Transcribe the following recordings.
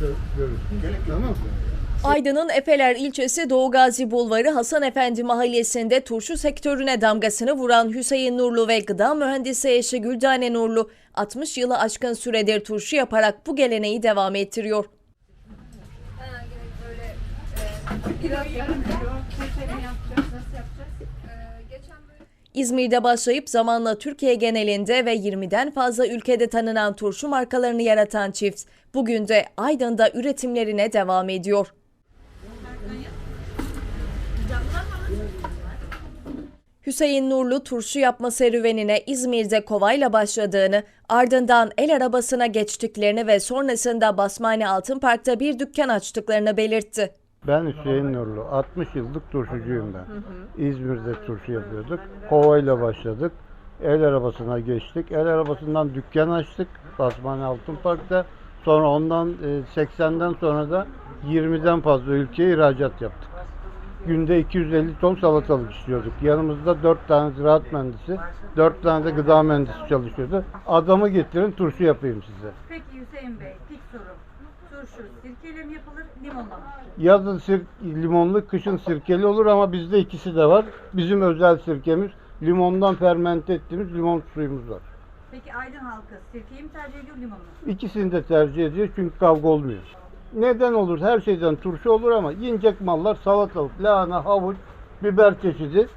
Görürsün. Tamam. Aydın'ın Efeler ilçesi Doğu Gazi Bulvarı Hasan Efendi mahallesinde turşu sektörüne damgasını vuran Hüseyin Nurlu ve gıda mühendisi eşi Güldane Nurlu 60 yılı aşkın süredir turşu yaparak bu geleneği devam ettiriyor. İzmir'de başlayıp zamanla Türkiye genelinde ve 20'den fazla ülkede tanınan turşu markalarını yaratan çift bugün de Aydın'da üretimlerine devam ediyor. Hüseyin Nurlu turşu yapma serüvenine İzmir'de kovayla başladığını, ardından el arabasına geçtiklerini ve sonrasında Basmane Altın Park'ta bir dükkan açtıklarını belirtti. Ben Hüseyin Nurlu. 60 yıllık turşucuyum ben. İzmir'de turşu yapıyorduk. Kovayla başladık. El arabasına geçtik. El arabasından dükkan açtık. Basmane Altın Park'ta. Sonra ondan e, 80'den sonra da 20'den fazla ülkeye ihracat yaptık. Günde 250 ton salatalık işliyorduk. Yanımızda 4 tane ziraat mühendisi, 4 tane de gıda mühendisi çalışıyordu. Adamı getirin turşu yapayım size. Peki Hüseyin Bey, tek soru. Turşu sirkeyle mi yapılır, limonla mı? Yazın sir, limonlu, kışın sirkeli olur ama bizde ikisi de var. Bizim özel sirkemiz limondan fermente ettiğimiz limon suyumuz var. Peki Aydın halkı sirkeyi mi tercih ediyor, limonu mu? İkisini de tercih ediyor çünkü kavga olmuyor. Neden olur? Her şeyden turşu olur ama yiyecek mallar salatalık, lahana, havuç, biber çeşidi,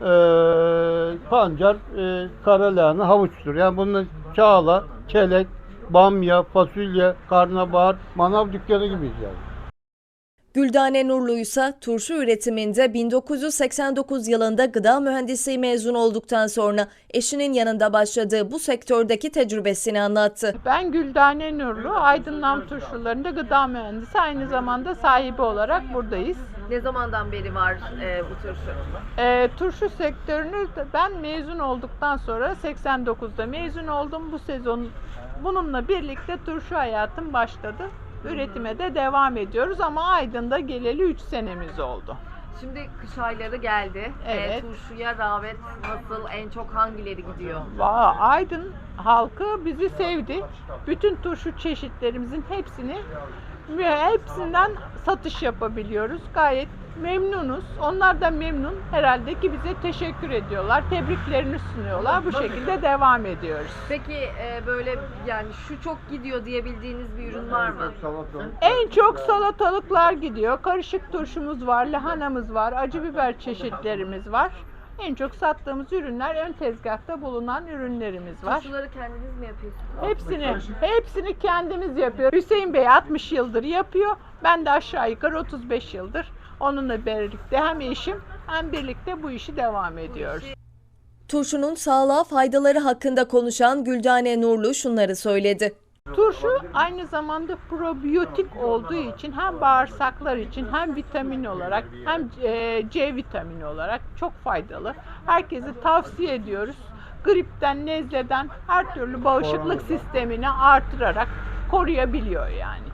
eee, pancar, eee, kara lahana, havuçtur. Yani bunun çağla, kelek, bamya, fasulye, karnabahar, manav dükkanı gibiyiz yani. Güldane Nurlu ise turşu üretiminde 1989 yılında gıda mühendisliği mezun olduktan sonra eşinin yanında başladığı bu sektördeki tecrübesini anlattı. Ben Güldane Nurlu, Aydınlam Turşuları'nda gıda mühendisi, aynı zamanda sahibi olarak buradayız. Ne zamandan beri var e, bu turşu? Ee, turşu sektörünü ben mezun olduktan sonra 89'da mezun oldum. Bu sezon bununla birlikte turşu hayatım başladı. Üretime de devam ediyoruz ama Aydın'da geleli 3 senemiz oldu. Şimdi kış ayları geldi. Evet. Ee, turşuya rağbet nasıl? En çok hangileri gidiyor? Va- Aydın halkı bizi sevdi. Bütün turşu çeşitlerimizin hepsini ve hepsinden satış yapabiliyoruz. Gayet memnunuz. Onlar da memnun. Herhalde ki bize teşekkür ediyorlar. Tebriklerini sunuyorlar. Bu şekilde devam ediyoruz. Peki e, böyle yani şu çok gidiyor diyebildiğiniz bir ürün var mı? En çok salatalıklar gidiyor. Karışık turşumuz var, lahanamız var, acı biber çeşitlerimiz var. En çok sattığımız ürünler ön tezgahta bulunan ürünlerimiz var. Turşuları kendiniz mi yapıyorsunuz? Hepsini, hepsini kendimiz yapıyoruz. Hüseyin Bey 60 yıldır yapıyor. Ben de aşağı yukarı 35 yıldır onunla birlikte hem eşim hem birlikte bu işi devam ediyoruz. Turşunun sağlığa faydaları hakkında konuşan Güldane Nurlu şunları söyledi. Turşu aynı zamanda probiyotik olduğu için hem bağırsaklar için hem vitamin olarak hem e, C vitamini olarak çok faydalı. Herkese tavsiye ediyoruz. Gripten, nezleden her türlü bağışıklık sistemini artırarak koruyabiliyor yani.